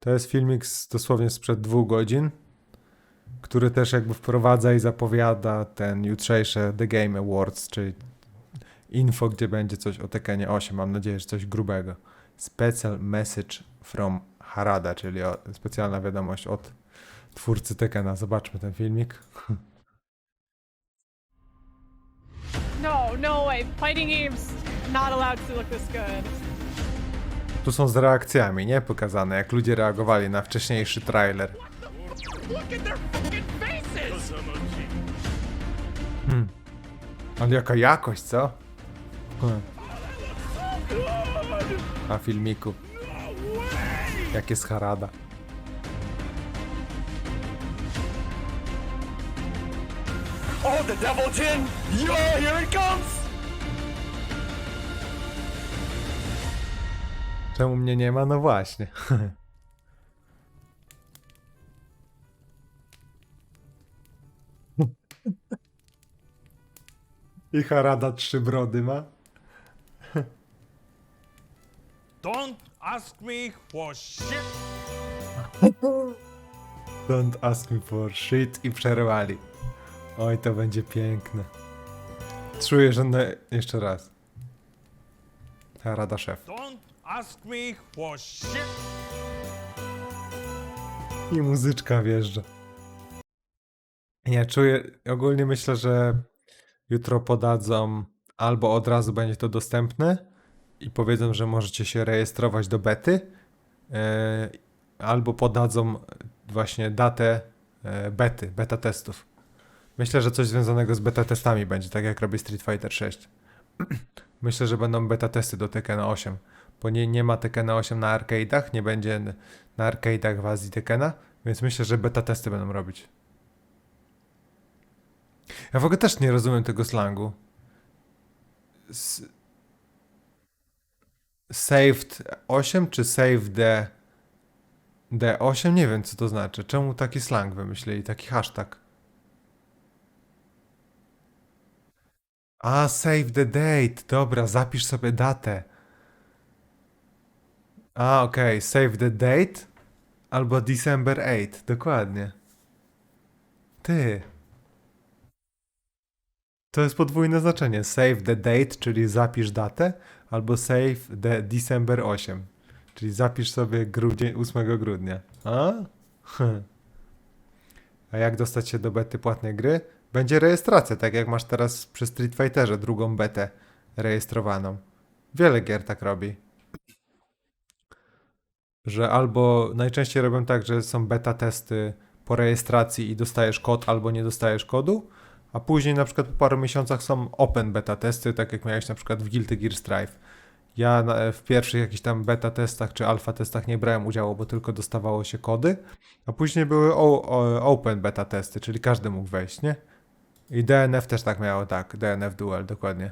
To jest filmik z, dosłownie sprzed dwóch godzin, który też jakby wprowadza i zapowiada ten jutrzejsze The Game Awards, czyli info, gdzie będzie coś o Tekkenie 8. Mam nadzieję, że coś grubego. Special message from Harada, czyli o, specjalna wiadomość od twórcy Tekkena. Zobaczmy ten filmik. No, no way. Fighting games not allowed to look this good. Tu są z reakcjami, nie? Pokazane, jak ludzie reagowali na wcześniejszy trailer. Faces! Ale jaka jakość, co? Hmm. Na filmiku. Jak jest Harada. Oh, the Devil! Yo, here it comes! Czemu mnie nie ma? No właśnie. I Harada trzy brody ma. Don't ask me for shit. Don't ask me for shit i przerwali. Oj, to będzie piękne. Czuję, że na... jeszcze raz. Harada szef. Don't ask me for shit. I muzyczka wjeżdża. Ja czuję, ogólnie myślę, że jutro podadzą, albo od razu będzie to dostępne i powiedzą, że możecie się rejestrować do bety, e, albo podadzą właśnie datę e, bety, beta testów. Myślę, że coś związanego z beta testami będzie, tak jak robi Street Fighter 6. Myślę, że będą beta testy do Tekken 8, bo nie, nie ma Tekken 8 na arcade'ach, nie będzie na arcade'ach w Azji Tekkena, więc myślę, że beta testy będą robić. Ja w ogóle też nie rozumiem tego slangu. S- saved 8 czy save the D8? Nie wiem co to znaczy. Czemu taki slang wymyślili, taki hashtag? A, save the date. Dobra, zapisz sobie datę. A, okej, save the date albo December 8, dokładnie. Ty. To jest podwójne znaczenie. Save the date, czyli zapisz datę, albo save the December 8, czyli zapisz sobie grudzień, 8 grudnia. A? A jak dostać się do bety płatnej gry? Będzie rejestracja, tak jak masz teraz przy Street Fighterze drugą betę rejestrowaną. Wiele gier tak robi. Że albo najczęściej robią tak, że są beta testy po rejestracji i dostajesz kod, albo nie dostajesz kodu, a później na przykład po paru miesiącach są open beta testy, tak jak miałeś na przykład w Guilty Gear Strive. Ja w pierwszych jakichś tam beta testach czy alfa testach nie brałem udziału, bo tylko dostawało się kody, a później były open beta testy, czyli każdy mógł wejść, nie? I DNF też tak miało, tak, DNF Duel, dokładnie.